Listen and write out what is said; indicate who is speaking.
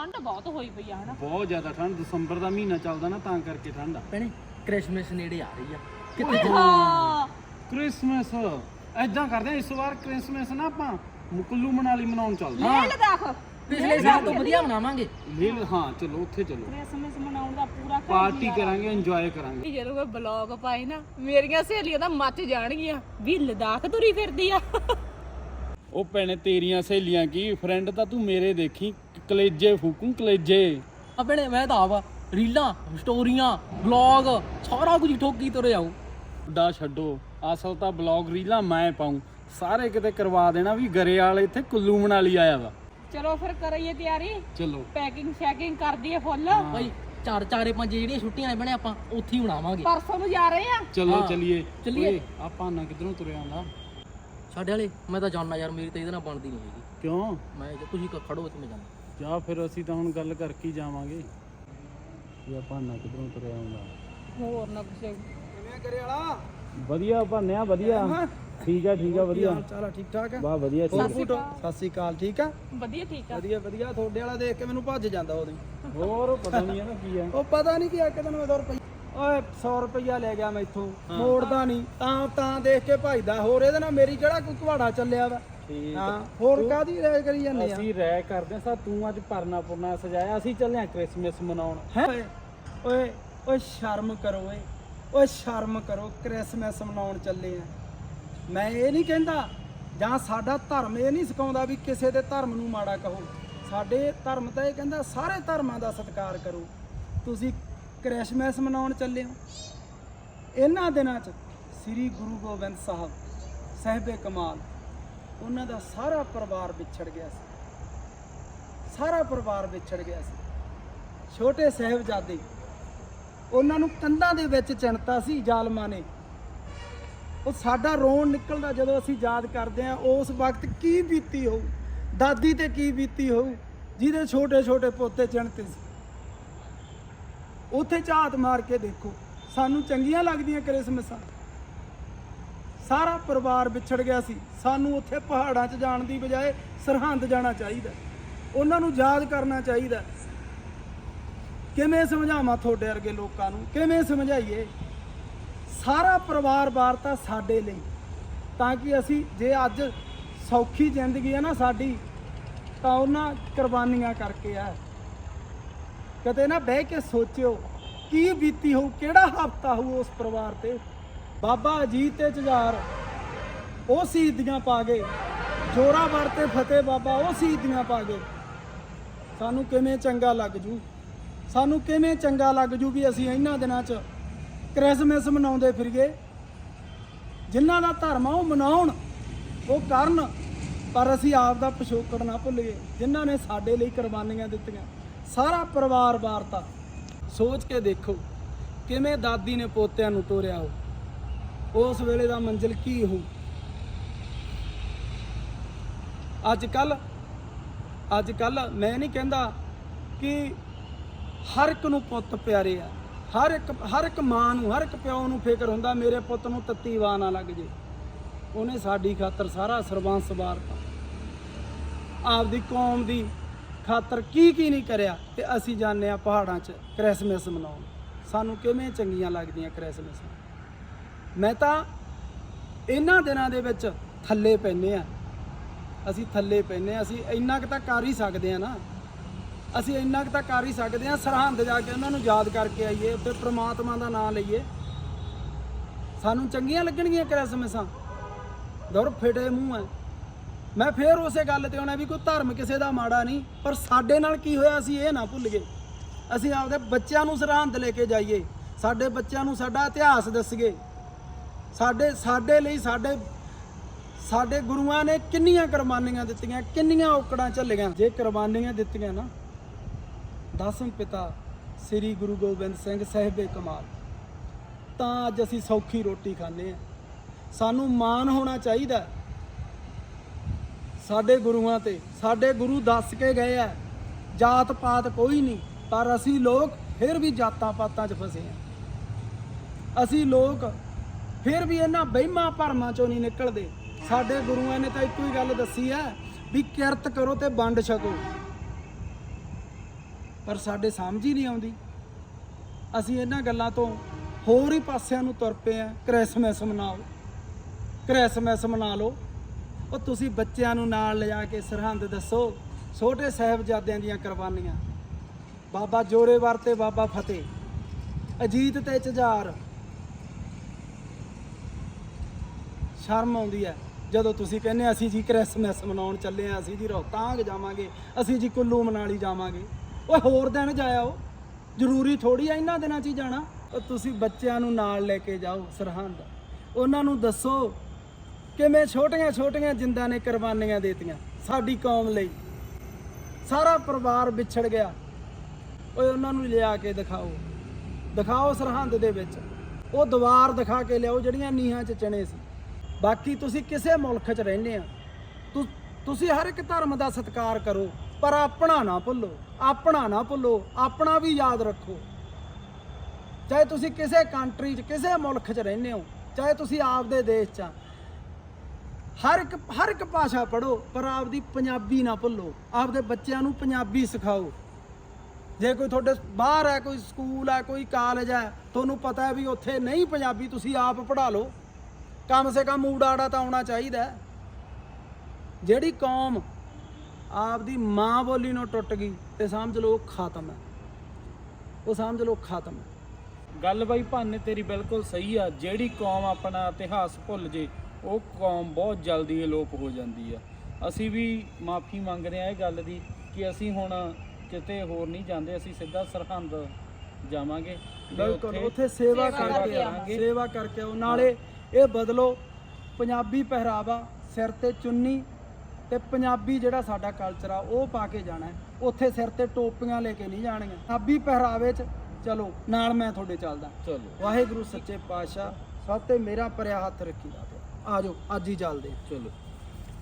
Speaker 1: ਠੰਡ ਬਹੁਤ ਹੋਈ ਪਈ ਆ ਹਨਾ?
Speaker 2: ਬਹੁਤ ਜ਼ਿਆਦਾ ਠੰਡ ਦਸੰਬਰ ਦਾ ਮਹੀਨਾ ਚੱਲਦਾ ਨਾ ਤਾਂ ਕਰਕੇ ਠੰਡ ਆ।
Speaker 3: ਭੈਣੇ ਕ੍ਰਿਸਮਸ ਨੇੜੇ ਆ ਰਹੀ ਆ।
Speaker 1: ਓਏ ਹਾਂ।
Speaker 2: ਕ੍ਰਿਸਮਸ ਐਦਾਂ ਕਰਦੇ ਆ ਇਸ ਵਾਰ ਕ੍ਰਿਸਮਸ ਨਾ ਆਪਾਂ ਮੁਕੱਲੂ ਮਨਾਲੀ ਮਨਾਉਣ ਚੱਲਦੇ
Speaker 1: ਲੈ ਲਦਾਖ।
Speaker 3: ਪਿਛਲੇ ਸਾਲ ਤੋਂ ਵਧੀਆ ਮਨਾਵਾਂਗੇ।
Speaker 2: ਲੀਲ ਹਾਂ ਚਲੋ ਉੱਥੇ ਚਲੋ।
Speaker 1: ਕ੍ਰਿਸਮਸ ਮਨਾਉਣ ਦਾ ਪੂਰਾ
Speaker 2: ਪਾਰਟੀ ਕਰਾਂਗੇ ਇੰਜੋਏ ਕਰਾਂਗੇ।
Speaker 1: ਜਦੋਂ ਮੈਂ ਬਲੌਗ ਪਾਏ ਨਾ ਮੇਰੀਆਂ ਸਹੇਲੀਆਂ ਤਾਂ ਮੱਚ ਜਾਣਗੀਆਂ ਵੀ ਲਦਾਖ ਤੁਰੀ ਫਿਰਦੀ ਆ।
Speaker 2: ਉਹ ਭੈਣੇ ਤੇਰੀਆਂ ਸਹੇਲੀਆਂ ਕੀ? ਫਰੈਂਡ ਤਾਂ ਤੂੰ ਮੇਰੇ ਦੇਖੀ। ਕਲੇਜੇ ਫੂਕੂ ਕਲੇਜੇ।
Speaker 3: ਆ ਭੈਣੇ ਮੈਂ ਤਾਂ ਆਵਾ ਰੀਲਾਂ ਸਟੋਰੀਆਂ ਵਲੌਗ ਸਾਰਾ ਕੁਝ ਠੋਕੀ ਤੁਰੇ ਆਉਂ।
Speaker 2: ਡਾ ਛੱਡੋ ਅਸਲ ਤਾਂ ਬਲੌਗ ਰੀਲਾਂ ਮੈਂ ਪਾਉਂ। ਸਾਰੇ ਕਿਤੇ ਕਰਵਾ ਦੇਣਾ ਵੀ ਗਰੇ ਵਾਲੇ ਇੱਥੇ ਕੁੱਲੂ ਮਨਾਲੀ ਆਇਆ ਵਾ।
Speaker 1: ਚਲੋ ਫਿਰ ਕਰੀਏ ਤਿਆਰੀ।
Speaker 2: ਚਲੋ।
Speaker 1: ਪੈਕਿੰਗ ਸ਼ੈਕਿੰਗ ਕਰ ਦਈਏ ਫੁੱਲ।
Speaker 3: ਭਾਈ ਚਾਰ ਚਾਰੇ ਪੰਜ ਜਿਹੜੀਆਂ ਛੁੱਟੀਆਂ ਨੇ ਬਣੇ ਆਪਾਂ ਉੱਥੇ ਹੀ ਮਨਾਵਾਂਗੇ
Speaker 1: ਪਰਸੋਂ ਨੂੰ ਜਾ ਰਹੇ ਆ।
Speaker 2: ਚਲੋ ਚਲੀਏ।
Speaker 3: ਚੱਲੀਏ।
Speaker 2: ਆਪਾਂ ਨਾ ਕਿਧਰੋਂ ਤੁਰਿਆ ਆਉਂਦਾ
Speaker 3: ਸਾਡੇ ਵਾਲੇ ਮੈਂ ਤਾਂ ਜਾਣਦਾ ਯਾਰ ਮੇਰੀ ਤਾਂ ਇਹਦੇ ਨਾਲ ਬਣਦੀ ਨਹੀਂ ਹੈਗੀ।
Speaker 2: ਕਿਉਂ?
Speaker 3: ਮੈਂ ਤੁਸੀਂ ਖੜੋ ਤੇ ਮੈਂ ਜਾਣਾ।
Speaker 2: ਜਾਂ ਫਿਰ ਅਸੀਂ ਤਾਂ ਹੁਣ ਗੱਲ ਕਰਕੇ ਹੀ ਜਾਵਾਂਗੇ ਵੀ ਆਪਾਂ ਨਾ ਕਿਧਰੋਂ ਤੁਰਿਆ ਆਉਂਦਾ।
Speaker 1: ਹੋਰ ਨਾ ਕੁਛ
Speaker 2: ਵਧੀਆ ਭਾਨਿਆ ਵਧੀਆ। ਠੀਕ ਆ ਠੀਕ ਆ ਵਧੀਆ।
Speaker 4: ਚਾਲਾ ਠੀਕ ਠਾਕ ਹੈ
Speaker 2: ਵਾਹ ਵਧੀਆ ਠੀਕ
Speaker 4: ਸਤਿ ਸ੍ਰੀ ਅਕਾਲ ਠੀਕ ਆ?
Speaker 1: ਵਧੀਆ ਠੀਕ ਆ।
Speaker 4: ਵਧੀਆ ਵਧੀਆ। ਤੁਹਾਡੇ ਵਾਲਾ ਦੇਖ ਕੇ ਮੈਨੂੰ ਭੱਜ ਜਾਂਦਾ ਉਹਦੀ।
Speaker 2: ਹੋਰ ਪਤਾ ਨਹੀਂ ਇਹਦਾ ਕੀ ਆ।
Speaker 4: ਉਹ ਪਤਾ ਨਹੀਂ ਕਿ ਇੱਕ ਦਿਨ ਮੈਂ 100 ਰੁਪਏ ਓਏ 100 ਰੁਪਇਆ ਲੈ ਗਿਆ ਮੈਥੋਂ। ਮੋੜਦਾ ਨਹੀਂ। ਤਾਂ ਤਾਂ ਦੇਖ ਕੇ ਭੱਜਦਾ। ਹੋਰ ਇਹਦੇ ਨਾਲ ਮੇਰੀ ਕਿਹੜਾ ਕੋਈ ਘਵਾੜਾ ਚੱਲਿਆ ਵਾ?
Speaker 2: ਠੀਕ
Speaker 4: ਹਾਂ ਹੋਰ ਕਾਦੀ ਰਹਿ ਕਰੀ ਜਾਂਦੇ ਆ?
Speaker 2: ਅਸੀਂ ਰਹਿ ਕਰਦੇ ਸਾ ਤੂੰ ਅੱਜ ਪਰਨਾ ਪੁਰਨਾ ਸਜਾਇਆ ਅਸੀਂ ਚੱਲੇ ਆ ਕ੍ਰਿਸਮਸ ਮਨਾਉਣ।
Speaker 4: ਹੈਂ? ਓਏ ਓਏ ਓਏ ਸ਼ਰਮ ਕਰੋ ਓਏ ਓਏ ਸ਼ਰਮ ਕਰੋ ਕ੍ਰਿਸਮਸ ਮਨਾਉਣ ਚੱਲੇ ਆ। ਮੈਂ ਇਹ ਨਹੀਂ ਕਹਿੰਦਾ ਜਾਂ ਸਾਡਾ ਧਰਮ ਇਹ ਨਹੀਂ ਸਿਖਾਉਂਦਾ ਵੀ ਕਿਸੇ ਦੇ ਧਰਮ ਨੂੰ ਮਾੜਾ ਕਹੋ। ਸਾਡੇ ਧਰਮ ਤਾਂ ਇਹ ਕਹਿੰਦਾ ਸਾਰੇ ਧਰਮਾਂ ਦਾ ਸਤਿਕਾਰ ਕਰੋ। ਤੁਸੀਂ ਕ੍ਰਿਸਮਸ ਮਨਾਉਣ ਚੱਲੇ ਹੋ। ਇਹਨਾਂ ਦਿਨਾਂ 'ਚ ਸ੍ਰੀ ਗੁਰੂ ਗੋਬਿੰਦ ਸਾਹਿਬ ਸਹਿਬੇ ਕਮਾਲ ਉਹਨਾਂ ਦਾ ਸਾਰਾ ਪਰਿਵਾਰ ਵਿਛੜ ਗਿਆ ਸੀ। ਸਾਰਾ ਪਰਿਵਾਰ ਵਿਛੜ ਗਿਆ ਸੀ। ਛੋਟੇ ਸਾਹਿਬਜ਼ਾਦੇ, ਉਹਨਾਂ ਨੂੰ ਕੰਧਾਂ ਦੇ ਵਿੱਚ ਚਿਣਤਾ ਸੀ ਜ਼ਾਲਮਾਂ ਨੇ। ਉਹ ਸਾਡਾ ਰੋਣ ਨਿਕਲਦਾ ਜਦੋਂ ਅਸੀਂ ਯਾਦ ਕਰਦੇ ਹਾਂ, ਉਸ ਵਕਤ ਕੀ ਬੀਤੀ ਹੋਊ? ਦਾਦੀ ਤੇ ਕੀ ਬੀਤੀ ਹੋਊ? ਜਿਹਦੇ ਛੋਟੇ ਛੋਟੇ ਪੋਤੇ ਚਿਣਤੇ ਸੀ। ਉੱਥੇ ਝਾਤ ਮਾਰ ਕੇ ਦੇਖੋ, ਸਾਨੂੰ ਚੰਗੀਆਂ ਲੱਗਦੀਆਂ ਕ੍ਰਿਸਮਸਾਂ। ਸਾਰਾ ਪਰਿਵਾਰ ਵਿਛੜ ਗਿਆ ਸੀ। ਸਾਨੂੰ ਉੱਥੇ ਪਹਾੜਾਂ 'ਚ ਜਾਣ ਦੀ ਬਜਾਏ ਸਰਹੰਦ ਜਾਣਾ ਚਾਹੀਦਾ। ਉਹਨਾਂ ਨੂੰ ਯਾਦ ਕਰਨਾ ਚਾਹੀਦਾ। ਕਿਵੇਂ ਸਮਝਾਵਾਂ ਤੁਹਾਡੇ ਵਰਗੇ ਲੋਕਾਂ ਨੂੰ? ਕਿਵੇਂ ਸਮਝਾਈਏ? ਸਾਰਾ ਪਰਿਵਾਰ ਵਾਰਤਾ ਸਾਡੇ ਲਈ। ਤਾਂ ਕਿ ਅਸੀਂ ਜੇ ਅੱਜ ਸੌਖੀ ਜ਼ਿੰਦਗੀ ਹੈ ਨਾ ਸਾਡੀ, ਤਾਂ ਉਹਨਾਂ ਕੁਰਬਾਨੀਆਂ ਕਰਕੇ ਆ। ਕਦੇ ਨਾ ਬਹਿ ਕੇ ਸੋਚਿਓ, ਕੀ ਬੀਤੀ ਹੋਊ, ਕਿਹੜਾ ਹਫਤਾ ਹੋਊ ਉਸ ਪਰਿਵਾਰ ਤੇ? ਬਾਬਾ ਅਜੀਤ ਤੇ ਜੁਝਾਰ, ਉਹ ਸ਼ਹੀਦੀਆਂ ਪਾ ਗਏ ਜ਼ੋਰਾਵਰ 'ਤੇ ਫਤਿਹ ਬਾਬਾ, ਉਹ ਸ਼ਹੀਦੀਆਂ ਪਾ ਗਏ ਸਾਨੂੰ ਕਿਵੇਂ ਚੰਗਾ ਲੱਗ ਜੂ? ਸਾਨੂੰ ਕਿਵੇਂ ਚੰਗਾ ਲੱਗ ਜੂ ਵੀ ਅਸੀਂ ਇਹਨਾਂ ਦਿਨਾਂ 'ਚ ਕ੍ਰਿਸਮਸ ਮਨਾਉਂਦੇ ਫਿਰੀਏ? ਜਿਨ੍ਹਾਂ ਦਾ ਧਰਮ ਆ ਉਹ ਮਨਾਉਣ, ਉਹ ਕਰਨ, ਪਰ ਅਸੀਂ ਆਪ ਦਾ ਪਿਛੋਕੜ ਨਾ ਭੁੱਲੀਏ। ਜਿਨ੍ਹਾਂ ਨੇ ਸਾਡੇ ਲਈ ਕੁਰਬਾਨੀਆਂ ਦਿੱਤੀਆਂ, ਸਾਰਾ ਪਰਿਵਾਰ ਵਾਰਤਾ। ਸੋਚ ਕੇ ਦੇਖੋ, ਕਿਵੇਂ ਦਾਦੀ ਨੇ ਪੋਤਿਆਂ ਨੂੰ ਤੋਰਿਆ ਹੋ ਉਸ ਵੇਲੇ ਦਾ ਮੰਜ਼ਿਲ ਕੀ ਹੋ? ਅੱਜ ਕੱਲ ਅੱਜ ਕੱਲ ਮੈਂ ਨਹੀਂ ਕਹਿੰਦਾ ਕਿ ਹਰ ਇੱਕ ਨੂੰ ਪੁੱਤ ਪਿਆਰੇ ਆ। ਹਰ ਇੱਕ ਹਰ ਇੱਕ ਮਾਂ ਨੂੰ, ਹਰ ਇੱਕ ਪਿਓ ਨੂੰ ਫਿਕਰ ਹੁੰਦਾ ਮੇਰੇ ਪੁੱਤ ਨੂੰ ਤੱਤੀ ਵਾਹ ਨਾ ਲੱਗ ਜੇ। ਉਹਨੇ ਸਾਡੀ ਖਾਤਰ ਸਾਰਾ ਸਰਬੰਸ ਵਾਰਤਾ ਆਪਦੀ ਕੌਮ ਦੀ ਖਾਤਰ ਕੀ ਕੀ ਨਹੀਂ ਕਰਿਆ ਤੇ ਅਸੀਂ ਜਾਂਦੇ ਆ ਪਹਾੜਾਂ 'ਚ ਕ੍ਰਿਸਮਸ ਮਨਾਉਣ। ਸਾਨੂੰ ਕਿਵੇਂ ਚੰਗੀਆਂ ਲੱਗਦੀਆਂ ਕ੍ਰਿਸਮਸ? ਮੈਂ ਤਾਂ ਇਹਨਾਂ ਦਿਨਾਂ ਦੇ ਵਿੱਚ ਥੱਲੇ ਪੈਨੇ ਆ ਅਸੀਂ ਥੱਲੇ ਪੈਨੇ ਆ ਅਸੀਂ ਇੰਨਾ ਕੁ ਤਾਂ ਕਰ ਹੀ ਸਕਦੇ ਆ ਨਾ। ਅਸੀਂ ਇੰਨਾ ਕੁ ਤਾਂ ਕਰ ਹੀ ਸਕਦੇ ਆ ਸਰਹੰਦ ਜਾ ਕੇ ਉਹਨਾਂ ਨੂੰ ਯਾਦ ਕਰਕੇ ਆਈਏ ਉੱਤੇ ਪ੍ਰਮਾਤਮਾ ਦਾ ਨਾਮ ਲਈਏ। ਸਾਨੂੰ ਚੰਗੀਆਂ ਲੱਗਣਗੀਆਂ ਕ੍ਰਿਸਮਸਾਂ। ਦੌਰ ਫਿਟੇ ਮੂੰਹ ਹੈ। ਮੈਂ ਫੇਰ ਉਸੇ ਗੱਲ ਤੇ ਆਉਣਾ ਵੀ ਕੋਈ ਧਰਮ ਕਿਸੇ ਦਾ ਮਾੜਾ ਨਹੀਂ, ਪਰ ਸਾਡੇ ਨਾਲ ਕੀ ਹੋਇਆ ਅਸੀਂ ਇਹ ਨਾ ਭੁੱਲ ਗਏ। ਅਸੀਂ ਆਪਦੇ ਬੱਚਿਆਂ ਨੂੰ ਸਰਹੰਦ ਲੈ ਕੇ ਜਾਈਏ। ਸਾਡੇ ਬੱਚਿਆਂ ਨੂੰ ਸਾਡਾ ਇਤਿਹਾਸ ਦੱਸੀਏ। ਸਾਡੇ ਸਾਡੇ ਲਈ ਸਾਡੇ ਸਾਡੇ ਗੁਰੂਆਂ ਨੇ ਕਿੰਨੀਆਂ ਕੁਰਬਾਨੀਆਂ ਦਿੱਤੀਆਂ, ਕਿੰਨੀਆਂ ਔਕੜਾਂ ਝੱਲੀਆਂ। ਜੇ ਕੁਰਬਾਨੀਆਂ ਦਿੱਤੀਆਂ ਨਾ ਦਸਮ ਪਿਤਾ ਸ੍ਰੀ ਗੁਰੂ ਗੋਬਿੰਦ ਸਿੰਘ ਸਾਹਿਬੇ ਕਮਾਲ, ਤਾਂ ਅੱਜ ਅਸੀਂ ਸੌਖੀ ਰੋਟੀ ਖਾਂਦੇ ਆ ਸਾਨੂੰ ਮਾਣ ਹੋਣਾ ਚਾਹੀਦਾ ਸਾਡੇ ਗੁਰੂਆਂ ਤੇ, ਸਾਡੇ ਗੁਰੂ ਦੱਸ ਕੇ ਗਏ ਆ, ਜਾਤ ਪਾਤ ਕੋਈ ਨਹੀਂ, ਪਰ ਅਸੀਂ ਲੋਕ ਫਿਰ ਵੀ ਜਾਤਾਂ ਪਾਤਾਂ 'ਚ ਫਸੇ ਆ ਅਸੀਂ ਲੋਕ ਫਿਰ ਵੀ ਇਹਨਾਂ ਬਹਿਮਾਂ ਭਰਮਾਂ ਚੋਂ ਨਹੀਂ ਨਿਕਲਦੇ। ਸਾਡੇ ਗੁਰੂਆਂ ਨੇ ਤਾਂ ਇੱਕੋ ਹੀ ਗੱਲ ਦੱਸੀ ਹੈ ਵੀ ਕਿਰਤ ਕਰੋ ਤੇ ਵੰਡ ਛਕੋ। ਪਰ ਸਾਡੇ ਸਮਝ ਹੀ ਨਹੀਂ ਆਉਂਦੀ। ਅਸੀਂ ਇਹਨਾਂ ਗੱਲਾਂ ਤੋਂ ਹੋਰ ਹੀ ਪਾਸਿਆਂ ਨੂੰ ਤੁਰ ਪਏ ਆ ਕ੍ਰਿਸਮਸ ਮਨਾਓ। ਕ੍ਰਿਸਮਸ ਮਨਾ ਲਓ। ਉਹ ਤੁਸੀਂ ਬੱਚਿਆਂ ਨੂੰ ਨਾਲ ਲਿਜਾ ਕੇ ਸਰਹੰਦ ਦੱਸੋ। ਛੋਟੇ ਸਾਹਿਬਜ਼ਾਦਿਆਂ ਦੀਆਂ ਕੁਰਬਾਨੀਆਂ। ਬਾਬਾ ਜੋਰੇਵਰ ਤੇ ਬਾਬਾ ਫਤਿਹ। ਅਜੀਤ ਤੇ ਝਜਾਰ ਸ਼ਰਮ ਆਉਂਦੀ ਹੈ। ਜਦੋਂ ਤੁਸੀਂ ਕਹਿੰਦੇ ਆ, ਅਸੀਂ ਜੀ ਕ੍ਰਿਸਮਸ ਮਨਾਉਣ ਚੱਲੇ ਆ ਅਸੀਂ ਜੀ ਰੋਹਤਾਂਗ ਜਾਵਾਂਗੇ ਅਸੀਂ ਜੀ ਕੁੱਲੂ ਮਨਾਲੀ ਜਾਵਾਂਗੇ। ਓਏ ਹੋਰ ਦਿਨ ਜਾਇਓ। ਜ਼ਰੂਰੀ ਥੋੜੀ ਆ ਇਹਨਾਂ ਦਿਨਾਂ 'ਚ ਹੀ ਜਾਣਾ। ਉਹ ਤੁਸੀਂ ਬੱਚਿਆਂ ਨੂੰ ਨਾਲ ਲੈ ਕੇ ਜਾਓ ਸਰਹੰਦ। ਉਹਨਾਂ ਨੂੰ ਦੱਸੋ ਕਿਵੇਂ ਛੋਟੀਆਂ ਛੋਟੀਆਂ ਜਿੰਦਾਂ ਨੇ ਕੁਰਬਾਨੀਆਂ ਦੇਤੀਆਂ ਸਾਡੀ ਕੌਮ ਲਈ। ਸਾਰਾ ਪਰਿਵਾਰ ਵਿਛੜ ਗਿਆ। ਓਏ ਉਹਨਾਂ ਨੂੰ ਲਿਆ ਕੇ ਦਿਖਾਓ। ਦਿਖਾਓ ਸਰਹੰਦ ਦੇ ਵਿੱਚ। ਉਹ ਦੀਵਾਰ ਦਿਖਾ ਕੇ ਲਿਆਓ ਜਿਹੜੀਆਂ ਨੀਹਾਂ 'ਚ ਚਣੇ ਸੀ। ਬਾਕੀ ਤੁਸੀਂ ਕਿਸੇ ਮੁਲਕ 'ਚ ਰਹਿੰਦੇ ਆ ਤੁਸੀਂ ਹਰ ਇੱਕ ਧਰਮ ਦਾ ਸਤਿਕਾਰ ਕਰੋ, ਪਰ ਆਪਣਾ ਨਾ ਭੁੱਲੋ, ਆਪਣਾ ਨਾ ਭੁੱਲੋ, ਆਪਣਾ ਵੀ ਯਾਦ ਰੱਖੋ। ਚਾਹੇ ਤੁਸੀਂ ਕਿਸੇ ਕੰਟਰੀ 'ਚ, ਕਿਸੇ ਮੁਲਕ 'ਚ ਰਹਿੰਦੇ ਹੋ, ਚਾਹੇ ਤੁਸੀਂ ਆਪਦੇ ਦੇਸ਼ 'ਚ ਹਰ ਇੱਕ ਹਰ ਇੱਕ ਭਾਸ਼ਾ ਪੜੋ ਪਰ ਆਪਦੀ ਪੰਜਾਬੀ ਨਾ ਭੁੱਲੋ, ਆਪਦੇ ਬੱਚਿਆਂ ਨੂੰ ਪੰਜਾਬੀ ਸਿਖਾਓ। ਜੇ ਕੋਈ ਤੁਹਾਡੇ ਬਾਹਰ ਹੈ, ਕੋਈ ਸਕੂਲ ਹੈ, ਕੋਈ ਕਾਲਜ ਹੈ, ਤੁਹਾਨੂੰ ਪਤਾ ਹੈ ਵੀ ਉੱਥੇ ਨਹੀਂ ਪੰਜਾਬੀ, ਤੁਸੀਂ ਆਪ ਪੜ੍ਹਾ ਲਓ। ਕਮ ਸੇ ਕਮ ਊੜਾੜਾ ਤਾਂ ਆਉਣਾ ਚਾਹੀਦਾ। ਜਿਹੜੀ ਕੌਮ ਆਪਦੀ ਮਾਂ ਬੋਲੀ ਨੂੰ ਟੁੱਟ ਗਈ ਤੇ ਸਮਝ ਲਓ ਉਹ ਖਤਮ ਹੈ। ਉਹ ਸਮਝ ਲਓ ਖਤਮ ਹੈ।
Speaker 2: ਗੱਲ ਬਾਈ ਭਾਨੇ ਤੇਰੀ ਬਿਲਕੁਲ ਸਹੀ ਆ। ਜਿਹੜੀ ਕੌਮ ਆਪਣਾ ਇਤਿਹਾਸ ਭੁੱਲ ਜੇ ਉਹ ਕੌਮ ਬਹੁਤ ਜਲਦੀ ਅਲੋਪ ਹੋ ਜਾਂਦੀ ਆ। ਅਸੀਂ ਵੀ ਮਾਫੀ ਮੰਗਦੇ ਆ ਇਹ ਗੱਲ ਦੀ ਕਿ ਅਸੀਂ ਹੁਣ ਕਿਤੇ ਹੋਰ ਨਹੀਂ ਜਾਂਦੇ ਅਸੀਂ ਸਿੱਧਾ ਸਰਹੰਦ ਜਾਵਾਂਗੇ
Speaker 4: ਬਿਲਕੁਲ
Speaker 2: ਉੱਥੇ
Speaker 4: ਸੇਵਾ ਕਰਕੇ ਆਵਾਂਗੇ। ਸੇਵਾ ਕਰਕੇ ਆਓ। ਨਾਲੇ ਇਹ ਬਦਲੋ। ਪੰਜਾਬੀ ਪਹਿਰਾਵਾ ਸਿਰ ਤੇ ਚੁੰਨੀ ਤੇ ਪੰਜਾਬੀ ਜਿਹੜਾ ਸਾਡਾ ਕਲਚਰ ਆ ਉਹ ਪਾ ਕੇ ਜਾਣਾ। ਉੱਥੇ ਸਿਰ ਤੇ ਟੋਪੀਆਂ ਲੈ ਕੇ ਨਹੀਂ ਜਾਣੀਆਂ। ਪੰਜਾਬੀ ਪਹਿਰਾਵੇ 'ਚ ਚਲੋ ਨਾਲ ਮੈਂ ਤੁਹਾਡੇ ਚੱਲਦਾ।
Speaker 2: ਚਲੋ।
Speaker 4: ਵਾਹਿਗੁਰੂ ਸੱਚੇ ਪਾਤਸ਼ਾਹ ਸਭ ਤੇ ਮੇਰਾ ਪਰਿਆ ਹੱਥ ਰੱਖੀ ਦਾ ਆ ਜਾਓ ਅੱਜ ਹੀ ਚੱਲਦੇ।
Speaker 2: ਚਲੋ।